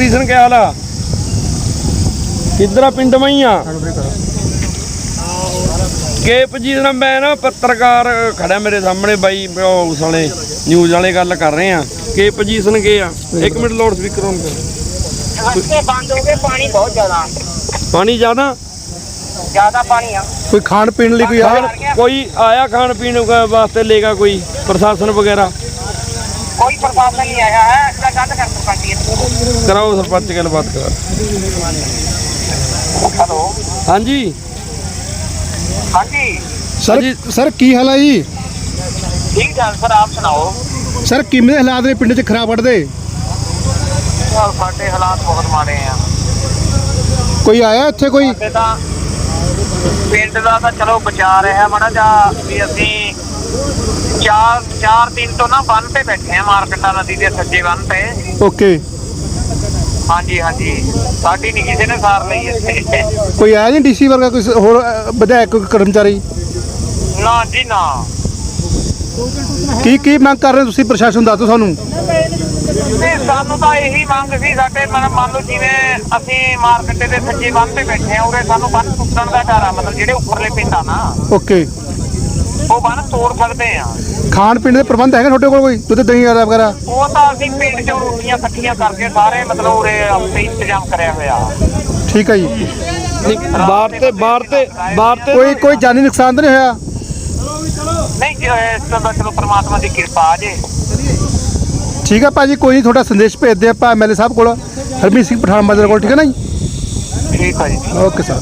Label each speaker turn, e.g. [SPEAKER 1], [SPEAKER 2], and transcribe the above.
[SPEAKER 1] ਕ੍ਰਿਸ਼ਨ ਕੀ ਹਾਲ ਆ? ਕਿੱਧਰ ਆ ਪਿੰਡ ਮਈ ਆ ਕੇ ਪੋਜੀਸ਼ਨ ਮੈਂ ਨਾ ਪੱਤਰਕਾਰ ਖੜਾ ਮੇਰੇ ਸਾਹਮਣੇ ਬਾਈ ਉਸ ਵਾਲੇ ਨਿਊਜ਼ ਵਾਲੇ ਗੱਲ ਕਰ ਰਹੇ ਆ ਕੇ ਪੋਜੀਸ਼ਨ ਕੀ ਆ? ਇੱਕ ਮਿੰਟ ਲਾਊਡ ਸਪੀਕਰ ਔਨ ਕਰ
[SPEAKER 2] ਰਸਤੇ ਬੰਦ ਹੋ ਗਏ ਪਾਣੀ ਬਹੁਤ ਜ਼ਿਆਦਾ।
[SPEAKER 1] ਪਾਣੀ ਜ਼ਿਆਦਾ?
[SPEAKER 2] ਜ਼ਿਆਦਾ ਪਾਣੀ ਆ।
[SPEAKER 3] ਕੋਈ ਖਾਣ ਪੀਣ ਲਈ ਕੋਈ
[SPEAKER 1] ਕੋਈ ਆਇਆ ਖਾਣ ਪੀਣ ਵਾਸਤੇ ਲੇਗਾ ਕੋਈ ਪ੍ਰਸ਼ਾਸਨ ਵਗੈਰਾ?
[SPEAKER 2] ਪ੍ਰਸ਼ਾਸਨ ਨਹੀਂ ਆਇਆ ਹੈ ਇਸ ਗੱਲ ਕਰ ਸਰਪੰਚੀ
[SPEAKER 1] ਕਰਾਓ ਸਰਪੰਚ ਗੱਲਬਾਤ ਕਰਾ।
[SPEAKER 2] ਹੈਲੋ।
[SPEAKER 1] ਹਾਂਜੀ।
[SPEAKER 2] ਹਾਂਜੀ।
[SPEAKER 3] ਸਰ। ਸਰ ਕੀ ਹਾਲ ਹੈ ਜੀ?
[SPEAKER 2] ਠੀਕ ਠਾਕ ਸਰ ਆਪ ਸੁਣਾਓ।
[SPEAKER 3] ਸਰ ਕਿਵੇਂ ਹਾਲਾਤ ਨੇ? ਪਿੰਡ 'ਚ ਖਰਾਬ ਵੱਢਦੇ
[SPEAKER 2] ਸਾਡੇ ਹਾਲਾਤ ਬਹੁਤ ਮਾੜੇ ਆ।
[SPEAKER 3] ਕੋਈ ਆਇਆ ਇੱਥੇ ਕੋਈ?
[SPEAKER 2] ਤਾਂ ਪਿੰਡ ਦਾ ਤਾਂ ਚਲੋ ਬਚਾ ਰਿਹਾ ਮਾੜਾ ਜਾ ਵੀ ਅਸੀਂ ਚਾਰ ਚਾਰ ਦਿਨ ਤੋਂ ਨਾ ਬੰਨ ਤੇ ਬੈਠੇ ਆ ਮਾਰਕਟਾ ਨਦੀ ਦੇ ਸੱਜੇ ਬੰਨ ਤੇ।
[SPEAKER 3] ਓਕੇ।
[SPEAKER 2] ਹਾਂਜੀ ਹਾਂਜੀ। ਸਾਡੀ ਨਹੀਂ ਕਿਸੇ ਨੇ ਸਾਰ ਲਈ ਇੱਥੇ।
[SPEAKER 3] ਕੋਈ ਆਇਆ ਨਹੀਂ ਡੀਸੀ ਵਰਗਾ ਕੋਈ ਸ- ਹੋਰ ਅ, ਵਿਧਾਇਕ ਕੋਈ ਕਰਮਚਾਰੀ?
[SPEAKER 2] ਨਾ ਜੀ ਨਾ।
[SPEAKER 3] ਕੀ ਕੀ ਮੰਗ ਕਰ ਰਹੇ ਹੋ ਤੁਸੀਂ ਪ੍ਰਸ਼ਾਸਨ ਦੱਸੋ ਸਾਨੂੰ?
[SPEAKER 2] ਨਹੀਂ ਸਾਨੂੰ ਤਾਂ ਇਹੀ ਮੰਗ ਸੀ ਸਾਡੇ ਮਨ ਮੰਨ ਲਓ ਜਿਵੇਂ ਅਸੀਂ ਮਾਰਕੀਟ ਦੇ ਸੱਜੇ ਬੰਨ ਤੇ ਬੈਠੇ ਆ ਉਰੇ ਸਾਨੂੰ ਬੰਨ ਟੁੱਟਣ ਦਾ ਡਰ ਆ ਮਤਲਬ ਜਿਹੜੇ ਉੱਪਰਲੇ ਪਿੰਡ ਆ ਨਾ।
[SPEAKER 3] ਓਕੇ।
[SPEAKER 2] ਉਹ ਬੰਨ ਤੋੜ ਸਕਦੇ ਆ।
[SPEAKER 3] ਖਾਣ ਪੀਣ ਦੇ ਪ੍ਰਬੰਧ ਹੈਗੇ ਤੁਹਾਡੇ ਕੋਲ ਕੋਈ? ਦੁੱਧ ਦਹੀਂ ਵਾਲਾ ਵਗੈਰਾ?
[SPEAKER 2] ਉਹ ਤਾਂ ਅਸੀਂ ਪਿੰਡ ਚੋਂ ਰੋਟੀਆਂ ਇਕੱਠੀਆਂ ਕਰਕੇ ਸਾਰੇ ਮਤਲਬ ਉਰੇ ਆਪੇ ਇੰਤਜ਼ਾਮ ਕਰਿਆ ਹੋਇਆ।
[SPEAKER 3] ਠੀਕ ਹੈ ਜੀ।
[SPEAKER 1] ਬਾਹਰ ਤੇ ਬਾਹਰ ਤੇ ਬਾਹਰ ਤੇ
[SPEAKER 3] ਕੋਈ ਕੋਈ ਜਾਨੀ ਨੁਕਸਾਨ ਤਾਂ ਨਹੀਂ ਹੋਇਆ?
[SPEAKER 2] ਨਹੀਂ ਜੀ, ਇਸ ਤਰ੍ਹਾਂ ਦਾ ਚਲੋ ਪ੍ਰਮਾਤਮਾ ਦੀ ਕਿਰਪਾ ਆ ਜੇ।
[SPEAKER 3] ਠੀਕ ਹੈ ਭਾਜੀ ਕੋਈ ਨਹੀਂ ਤੁਹਾਡਾ ਸੰਦੇਸ਼ ਭੇਜਦੇ ਆਪਾਂ ਐਮਐਲਏ ਸਾਹਿਬ ਕੋਲ। ਹਰਮੀਤ ਸਿੰਘ ਪਠਾਨ ਮਾਜਰਾ ਕੋਲ ਠੀਕ ਹੈ ਨਾ ਜੀ?
[SPEAKER 2] ਠੀਕ ਹੈ ਜੀ।
[SPEAKER 3] Okay sir.